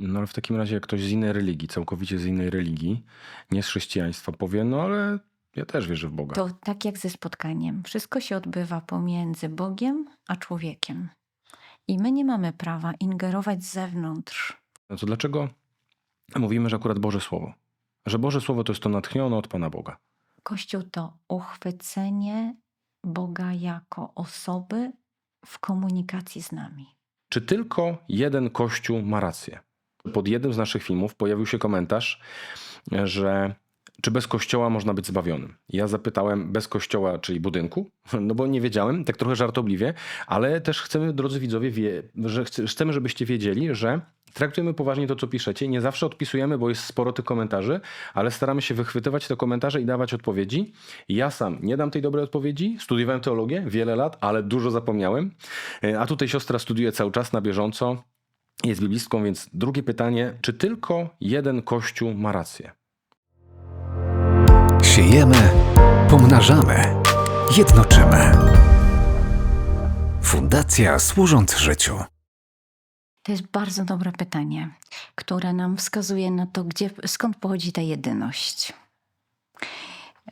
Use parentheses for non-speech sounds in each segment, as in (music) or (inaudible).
No ale w takim razie jak ktoś z innej religii, całkowicie z innej religii, nie z chrześcijaństwa, powie, no ale ja też wierzę w Boga. To tak jak ze spotkaniem. Wszystko się odbywa pomiędzy Bogiem a człowiekiem. I my nie mamy prawa ingerować z zewnątrz. No to dlaczego mówimy, że akurat Boże Słowo? Że Boże Słowo to jest to natchnione od Pana Boga. Kościół to uchwycenie Boga jako osoby w komunikacji z nami. Czy tylko jeden Kościół ma rację? Pod jednym z naszych filmów pojawił się komentarz, że czy bez kościoła można być zbawionym? Ja zapytałem bez kościoła, czyli budynku, (laughs) no bo nie wiedziałem, tak trochę żartobliwie, ale też chcemy, drodzy widzowie, wie, że chce- chcemy, żebyście wiedzieli, że traktujemy poważnie to, co piszecie. Nie zawsze odpisujemy, bo jest sporo tych komentarzy, ale staramy się wychwytywać te komentarze i dawać odpowiedzi. Ja sam nie dam tej dobrej odpowiedzi. Studiowałem teologię wiele lat, ale dużo zapomniałem. E, A tutaj siostra studiuje cały czas na bieżąco. Jest biblistką, więc drugie pytanie, czy tylko jeden kościół ma rację? Siejemy, pomnażamy, jednoczymy. Fundacja służąc życiu. To jest bardzo dobre pytanie, które nam wskazuje na to, gdzie, skąd pochodzi ta jedyność.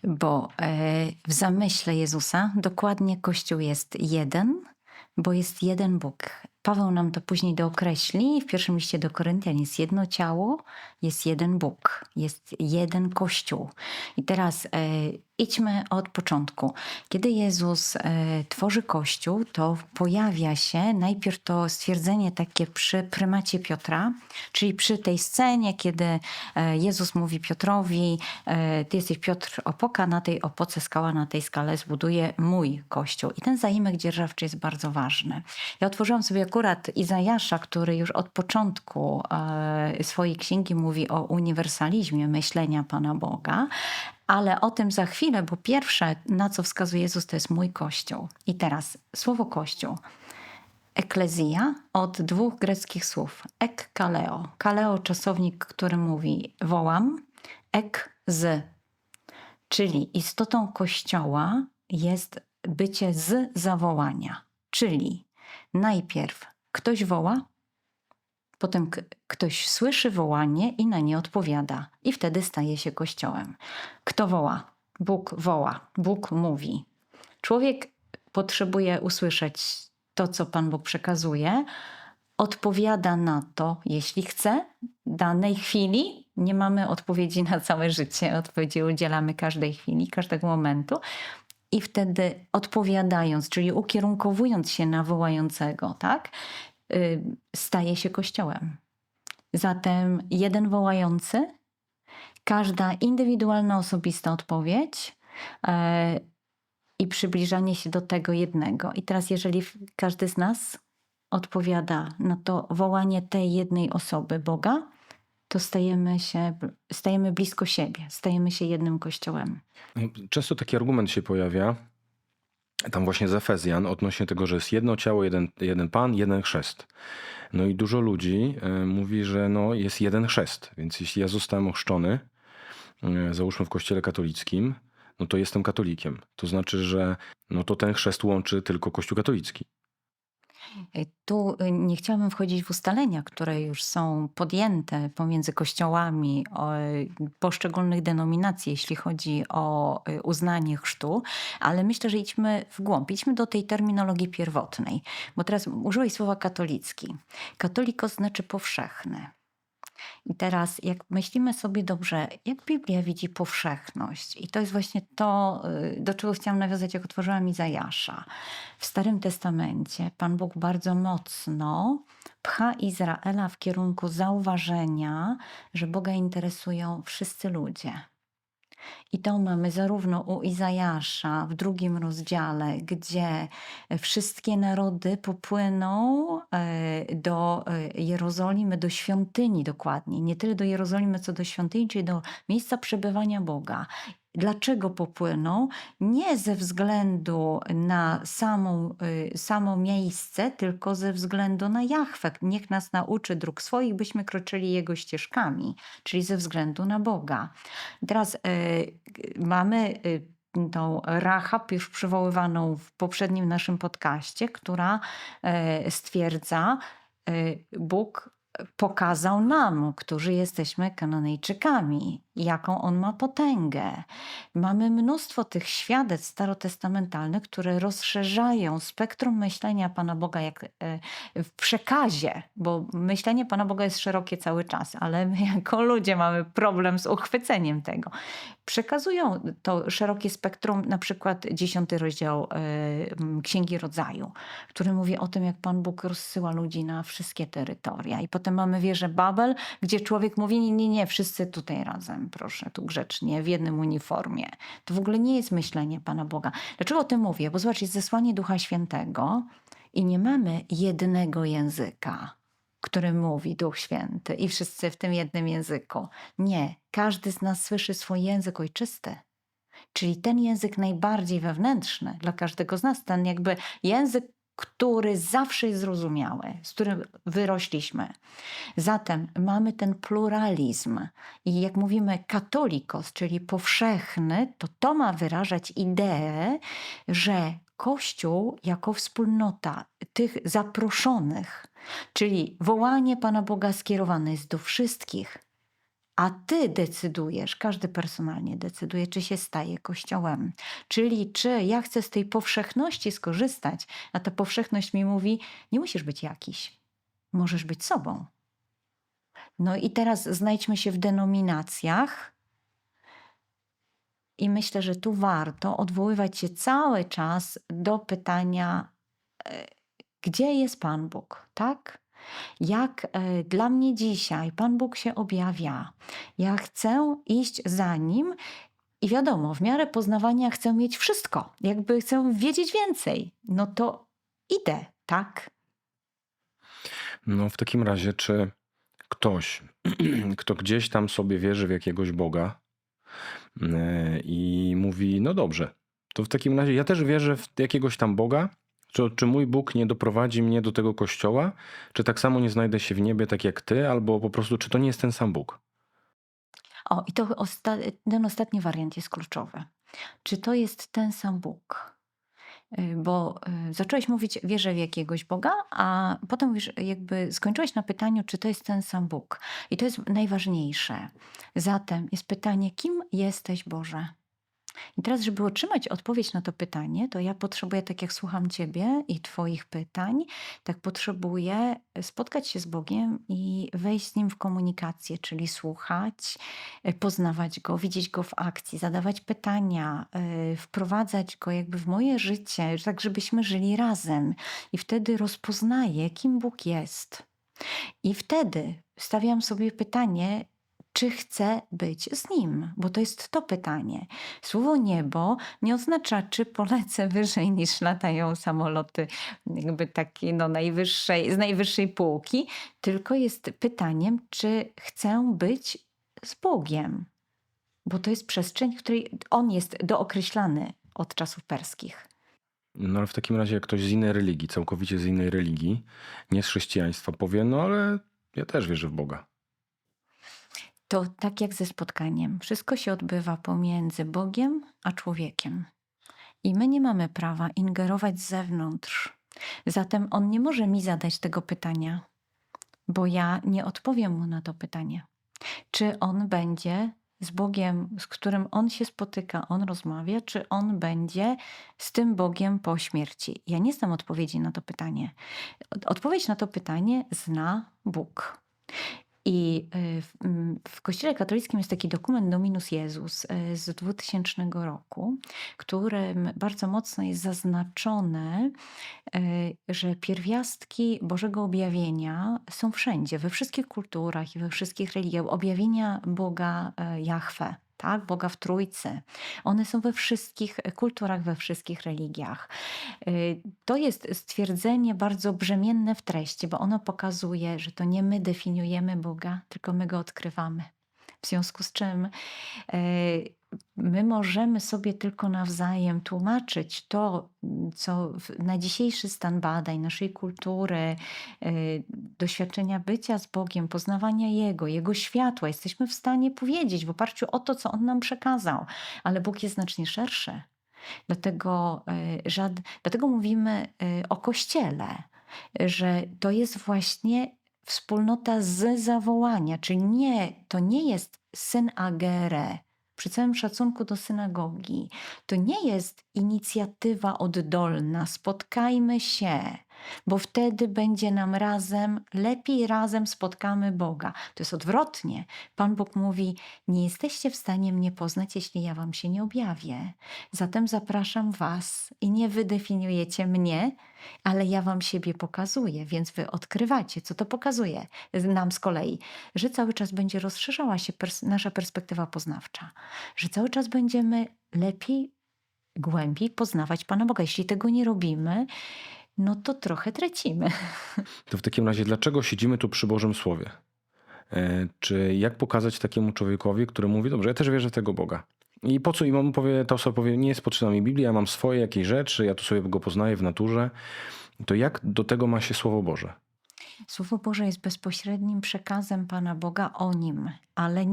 Bo e, w zamyśle Jezusa dokładnie Kościół jest jeden, bo jest jeden Bóg. Paweł nam to później dookreśli w pierwszym liście do Koryntian. Jest jedno ciało, jest jeden Bóg, jest jeden Kościół. I teraz e, idźmy od początku. Kiedy Jezus e, tworzy Kościół, to pojawia się najpierw to stwierdzenie takie przy prymacie Piotra, czyli przy tej scenie, kiedy e, Jezus mówi Piotrowi, e, ty jesteś Piotr opoka, na tej opoce skała, na tej skale zbuduję mój Kościół. I ten zaimek dzierżawczy jest bardzo ważny. Ja otworzyłam sobie akurat Izajasza, który już od początku e, swojej księgi mówi o uniwersalizmie myślenia Pana Boga, ale o tym za chwilę, bo pierwsze, na co wskazuje Jezus, to jest mój Kościół. I teraz słowo Kościół. Eklezja od dwóch greckich słów. Ek kaleo. Kaleo czasownik, który mówi wołam. Ek z. Czyli istotą Kościoła jest bycie z zawołania. Czyli najpierw ktoś woła, potem ktoś słyszy wołanie i na nie odpowiada, i wtedy staje się Kościołem. Kto woła? Bóg woła, Bóg mówi. Człowiek potrzebuje usłyszeć to, co Pan Bóg przekazuje, odpowiada na to, jeśli chce. Danej chwili nie mamy odpowiedzi na całe życie. Odpowiedzi udzielamy każdej chwili, każdego momentu. I wtedy odpowiadając, czyli ukierunkowując się na wołającego, tak, staje się kościołem. Zatem jeden wołający, każda indywidualna, osobista odpowiedź e, i przybliżanie się do tego jednego. I teraz, jeżeli każdy z nas odpowiada na to wołanie tej jednej osoby Boga, to stajemy się, stajemy blisko siebie, stajemy się jednym kościołem. Często taki argument się pojawia, tam właśnie z Efezjan, odnośnie tego, że jest jedno ciało, jeden, jeden Pan, jeden chrzest. No i dużo ludzi e, mówi, że no jest jeden chrzest, więc jeśli ja zostałem ochrzczony, e, załóżmy w kościele katolickim, no to jestem katolikiem. To znaczy, że no to ten chrzest łączy tylko kościół katolicki. Y, Tu y, nie chciałabym wchodzić w ustalenia, które już są podjęte pomiędzy kościołami poszczególnych denominacji, jeśli chodzi o y, uznanie chrztu, ale myślę, że idźmy w głąb, idźmy do tej terminologii pierwotnej, bo teraz użyłeś słowa katolicki. Katolikos znaczy powszechny. I teraz, jak myślimy sobie dobrze, jak Biblia widzi powszechność, i to jest właśnie to, y, do czego chciałam nawiązać, jak otworzyłam Izajasza. W Starym Testamencie Pan Bóg bardzo mocno pcha Izraela w kierunku zauważenia, że Boga interesują wszyscy ludzie. I to mamy zarówno u Izajasza w drugim rozdziale, gdzie wszystkie narody popłyną e, do e, Jerozolimy, do świątyni dokładnie. Nie tyle do Jerozolimy, co do świątyni, czyli do miejsca przebywania Boga. Dlaczego popłyną? Nie ze względu na samą, y, samo miejsce, tylko ze względu na Jahwe. Niech nas nauczy dróg swoich, byśmy kroczyli Jego ścieżkami, czyli ze względu na Boga. Teraz y, mamy y, tą Rahab już przywoływaną w poprzednim naszym podcaście, która stwierdza, Bóg pokazał nam, którzy jesteśmy Kananejczykami, jaką on ma potęgę. Mamy mnóstwo tych świadectw starotestamentalnych, które rozszerzają spektrum myślenia Pana Boga jak e, w przekazie, bo myślenie Pana Boga jest szerokie cały czas, ale my jako ludzie mamy problem z uchwyceniem tego. Przekazują to szerokie spektrum, na przykład dziesiąty rozdział e, Księgi Rodzaju, który mówi o tym, jak Pan Bóg rozsyła ludzi na wszystkie terytoria. I potem mamy wieżę Babel, gdzie człowiek mówi, nie, nie, nie, wszyscy tutaj razem, proszę, tu grzecznie, w jednym uniformie. To w ogóle nie jest myślenie Pana Boga. Dlaczego o tym mówię? Bo zobacz, jest zesłanie Ducha Świętego i nie mamy jednego języka, który mówi Duch Święty i wszyscy w tym jednym języku. Nie, każdy z nas słyszy swój język ojczysty. Czyli ten język najbardziej wewnętrzny dla każdego z nas, ten jakby język, który zawsze jest zrozumiały, z którym wyrośliśmy. Zatem mamy ten pluralizm i jak mówimy katolikos, czyli powszechny, to to ma wyrażać ideę, że Kościół jako wspólnota tych zaproszonych, czyli wołanie Pana Boga skierowane jest do wszystkich, a ty decydujesz, każdy personalnie decyduje, czy się staje kościołem. Czyli czy ja chcę z tej powszechności skorzystać, a ta powszechność mi mówi, nie musisz być jakiś, możesz być sobą. No i teraz znajdźmy się w denominacjach. I myślę, że tu warto odwoływać się cały czas do pytania, e, gdzie jest Pan Bóg, tak? Jak e, dla mnie dzisiaj Pan Bóg się objawia. Ja chcę iść za Nim i wiadomo, w miarę poznawania chcę mieć wszystko. Jakby chcę wiedzieć więcej. No to idę, tak? No w takim razie, czy ktoś, (clears throat) kto gdzieś tam sobie wierzy w jakiegoś Boga e, i mówi, no dobrze, to w takim razie ja też wierzę w jakiegoś tam Boga, czy, czy mój Bóg nie doprowadzi mnie do tego kościoła, czy tak samo nie znajdę się w niebie tak jak ty, albo po prostu, czy to nie jest ten sam Bóg? O, i to osta- ten ostatni wariant jest kluczowy. Czy to jest ten sam Bóg? Y, Bo y, zacząłeś mówić, wierzę w jakiegoś Boga, a potem już jakby skończyłeś na pytaniu, czy to jest ten sam Bóg. I to jest najważniejsze. Zatem jest pytanie, kim jesteś Boże? I teraz, żeby otrzymać odpowiedź na to pytanie, to ja potrzebuję, tak jak słucham Ciebie i Twoich pytań, tak potrzebuję spotkać się z Bogiem i wejść z Nim w komunikację, czyli słuchać, e, poznawać Go, widzieć Go w akcji, zadawać pytania, e, wprowadzać Go jakby w moje życie, tak żebyśmy żyli razem. I wtedy rozpoznaję, kim Bóg jest. I wtedy stawiam sobie pytanie, czy chcę być z nim? Bo to jest to pytanie. Słowo niebo nie oznacza, czy polecę wyżej niż latają samoloty jakby takie no, najwyższej, z najwyższej półki, tylko jest pytaniem, czy chcę być z Bogiem. Bo to jest przestrzeń, w której on jest dookreślany od czasów perskich. No ale w takim razie jak ktoś z innej religii, całkowicie z innej religii, nie z chrześcijaństwa, powie, no ale ja też wierzę w Boga. To tak jak ze spotkaniem. Wszystko się odbywa pomiędzy Bogiem a człowiekiem. I my nie mamy prawa ingerować z zewnątrz. Zatem on nie może mi zadać tego pytania, bo ja nie odpowiem mu na to pytanie. Czy on będzie z Bogiem, z którym on się spotyka, on rozmawia, czy on będzie z tym Bogiem po śmierci? Ja nie znam odpowiedzi na to pytanie. Odpowiedź na to pytanie zna Bóg. I y, w, mm, w Kościele katolickim jest taki dokument Dominus Jezus y, z 2000 roku, którym bardzo mocno jest zaznaczone, y, że pierwiastki Bożego objawienia są wszędzie, we wszystkich kulturach i we wszystkich religiach. Objawienia Boga Jahwe, tak? Boga w Trójcy. One są we wszystkich kulturach, we wszystkich religiach. Y, To jest stwierdzenie bardzo brzemienne w treści, bo ono pokazuje, że to nie my definiujemy Boga, tylko my go odkrywamy. W związku z czym y, my możemy sobie tylko nawzajem tłumaczyć to, co na dzisiejszy stan badań naszej kultury, y, doświadczenia bycia z Bogiem, poznawania Jego, Jego światła, jesteśmy w stanie powiedzieć w oparciu o to, co On nam przekazał. Ale Bóg jest znacznie szerszy. Dlatego, y, żad, dlatego mówimy o Kościele, że to jest właśnie wspólnota z zawołania, czyli nie, to nie jest syn agere. Przy całym szacunku do synagogi, to nie jest inicjatywa oddolna. Spotkajmy się, bo wtedy będzie nam razem, lepiej razem spotkamy Boga. To jest odwrotnie. Pan Bóg mówi: Nie jesteście w stanie mnie poznać, jeśli ja wam się nie objawię. Zatem zapraszam was i nie wy definiujecie mnie, ale ja wam siebie pokazuję, więc wy odkrywacie. Co to pokazuje nam z kolei? Że cały czas będzie rozszerzała się pers- nasza perspektywa poznawcza, że cały czas będziemy lepiej, głębiej poznawać Pana Boga. Jeśli tego nie robimy, no to trochę tracimy. To w takim razie, dlaczego siedzimy tu przy Bożym Słowie? E, Czy jak pokazać takiemu człowiekowi, który mówi, dobrze, ja też wierzę w tego Boga. I po co im on powie, ta osoba powie, nie jest potrzebna mi Biblia, ja mam swoje jakieś rzeczy, ja tu sobie go poznaję w naturze. To jak do tego ma się Słowo Boże? Słowo Boże jest bezpośrednim przekazem Pana Boga o nim, ale e,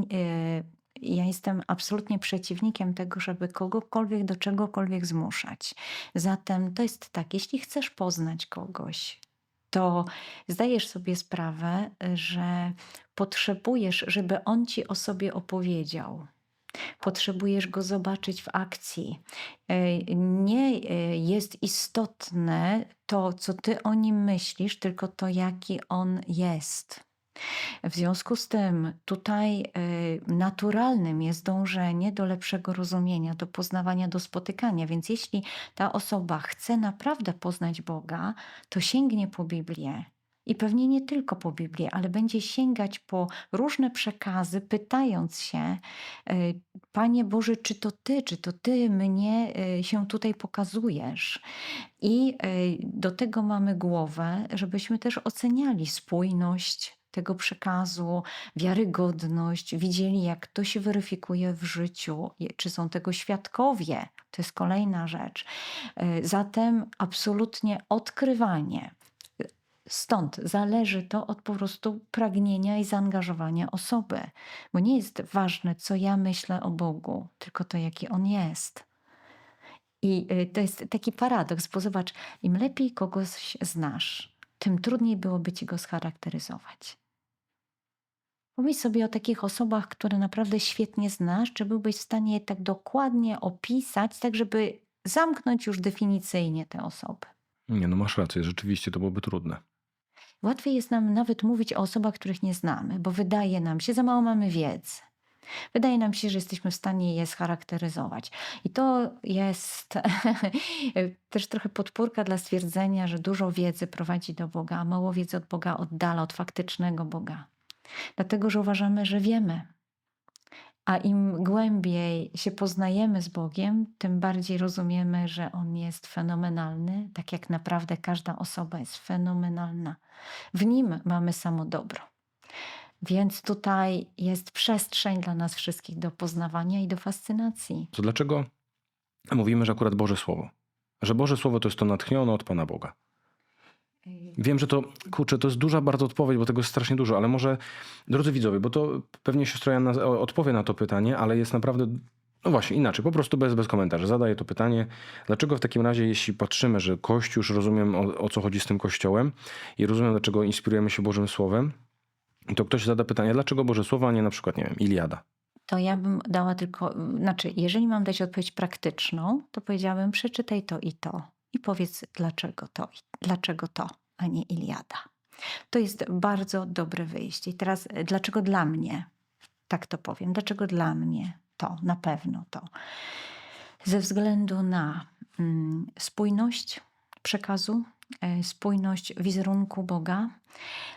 ja jestem absolutnie przeciwnikiem tego, żeby kogokolwiek do czegokolwiek zmuszać. Zatem to jest tak, jeśli chcesz poznać kogoś, to zdajesz sobie sprawę, że potrzebujesz, żeby on ci o sobie opowiedział. Potrzebujesz go zobaczyć w akcji. Nie e, jest istotne to, co ty o nim myślisz, tylko to, jaki on jest. W związku z tym tutaj e, naturalnym jest dążenie do lepszego rozumienia, do poznawania, do spotykania. Więc jeśli ta osoba chce naprawdę poznać Boga, to sięgnie po Biblię. I pewnie nie tylko po Biblię, ale będzie sięgać po różne przekazy, pytając się, e, Panie Boże, czy to Ty, czy to Ty mnie e, się tutaj pokazujesz? I do tego mamy głowę, żebyśmy też oceniali spójność tego przekazu, wiarygodność, widzieli, jak to się weryfikuje w życiu, czy są tego świadkowie. To jest kolejna rzecz. E, Zatem absolutnie odkrywanie. Stąd zależy to od po prostu pragnienia i zaangażowania osoby, bo nie jest ważne, co ja myślę o Bogu, tylko to, jaki On jest. I y, to jest taki paradoks, bo zobacz, im lepiej kogoś znasz, tym trudniej byłoby ci go scharakteryzować. Pomyśl sobie o takich osobach, które naprawdę świetnie znasz, czy byłbyś w stanie je tak dokładnie opisać, tak żeby zamknąć już definicyjnie tę osobę. Nie, no masz rację, rzeczywiście to byłoby trudne. Łatwiej jest nam nawet mówić o osobach, których nie znamy, bo wydaje nam się, za mało mamy wiedzy. Wydaje nam się, że jesteśmy w stanie je scharakteryzować. I to jest (laughs) też trochę podpórka dla stwierdzenia, że dużo wiedzy prowadzi do Boga, a mało wiedzy od Boga oddala od faktycznego Boga. Dlatego, że uważamy, że wiemy. A im głębiej się poznajemy z Bogiem, tym bardziej rozumiemy, że On jest fenomenalny, tak jak naprawdę każda osoba jest fenomenalna. W Nim mamy samo dobro. Więc tutaj jest przestrzeń dla nas wszystkich do poznawania i do fascynacji. To dlaczego mówimy, że akurat Boże Słowo? Że Boże Słowo to jest to natchnione od Pana Boga. Wiem, że to, kurczę, to jest duża bardzo odpowiedź, bo tego jest strasznie dużo, ale może, drodzy widzowie, bo to pewnie siostra Joanna o- odpowie na to pytanie, ale jest naprawdę, no właśnie, inaczej, po prostu bez, bez komentarzy. Zadaję to pytanie, dlaczego w takim razie, jeśli patrzymy, że Kościół, już rozumiem o, o co chodzi z tym Kościołem i rozumiem, dlaczego inspirujemy się Bożym Słowem, to ktoś zada pytanie, dlaczego Boże Słowo, a nie na przykład, nie wiem, Iliada? To ja bym dała tylko, znaczy, jeżeli mam dać odpowiedź praktyczną, to powiedziałabym: przeczytaj to i to i powiedz, dlaczego to, dlaczego to, a nie Iliada. To jest bardzo dobre wyjście. I teraz, e, dlaczego dla mnie? Tak to powiem. Dlaczego dla mnie to? Na pewno to. Ze względu na mm, spójność przekazu, e, spójność wizerunku Boga,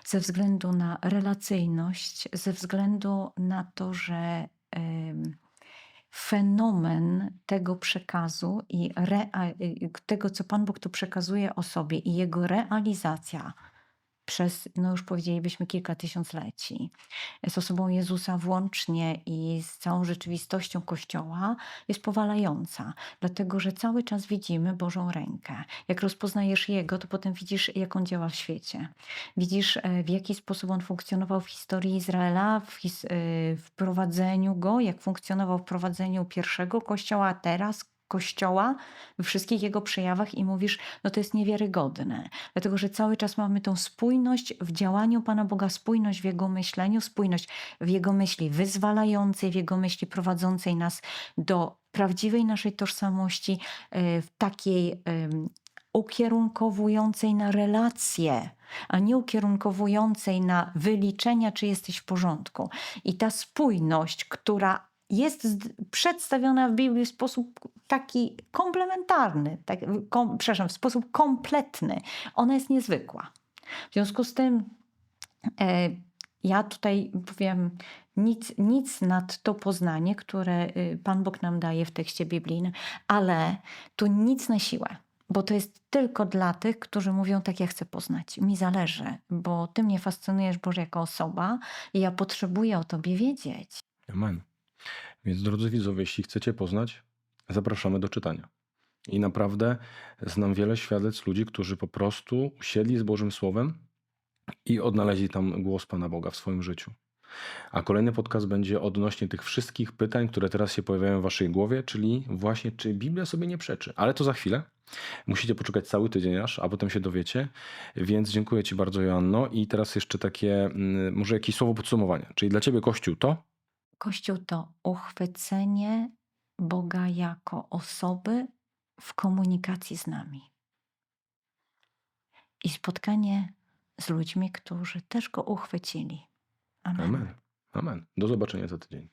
ze względu na relacyjność, ze względu na to, że em, fenomen tego przekazu i rea- tego, co Pan Bóg tu przekazuje o sobie i jego realizacja przez, no już powiedzielibyśmy, kilka tysiącleci z osobą Jezusa włącznie i z całą rzeczywistością Kościoła jest powalająca, dlatego że cały czas widzimy Bożą rękę. Jak rozpoznajesz Jego, to potem widzisz, jak On działa w świecie. Widzisz, e, w jaki sposób On funkcjonował w historii Izraela, w, his- e, w prowadzeniu Go, jak funkcjonował w prowadzeniu pierwszego Kościoła, a teraz Kościoła we wszystkich jego przejawach i mówisz, no to jest niewiarygodne. Dlatego, że cały czas mamy tą spójność w działaniu Pana Boga, spójność w Jego myśleniu, spójność w Jego myśli wyzwalającej, w Jego myśli prowadzącej nas do prawdziwej naszej tożsamości, e, w takiej ukierunkowującej na relacje, a nie ukierunkowującej na wyliczenia, czy jesteś w porządku. I ta spójność, która jest przedstawiona w Biblii w sposób taki komplementarny, tak, kom, przepraszam, w sposób kompletny, ona jest niezwykła. W związku z tym e, ja tutaj powiem nic, nic nad to poznanie, które y, Pan Bóg nam daje w tekście biblijnym, ale tu nic na siłę. Bo to jest tylko dla tych, którzy mówią, tak ja chcę poznać. Mi zależy, bo Ty mnie fascynujesz, Boże, jako osoba i ja potrzebuję o Tobie wiedzieć. Amen. Więc drodzy widzowie, jeśli chcecie poznać, zapraszamy do czytania. I naprawdę znam wiele świadectw ludzi, którzy po prostu usiedli z Bożym Słowem i odnaleźli tam głos Pana Boga w swoim życiu. A kolejny podcast będzie odnośnie tych wszystkich pytań, które teraz się pojawiają w waszej głowie, czyli właśnie, czy Biblia sobie nie przeczy. Ale to za chwilę. Musicie poczekać cały tydzień aż, a potem się dowiecie. Więc dziękuję Ci bardzo, Joanno. I teraz jeszcze takie, mm, może jakieś słowo podsumowania. Czyli dla Ciebie Kościół to? Kościół to uchwycenie Boga jako osoby w komunikacji z nami. I spotkanie z ludźmi, którzy też go uchwycili. Amen. Amen. Amen. Do zobaczenia za tydzień.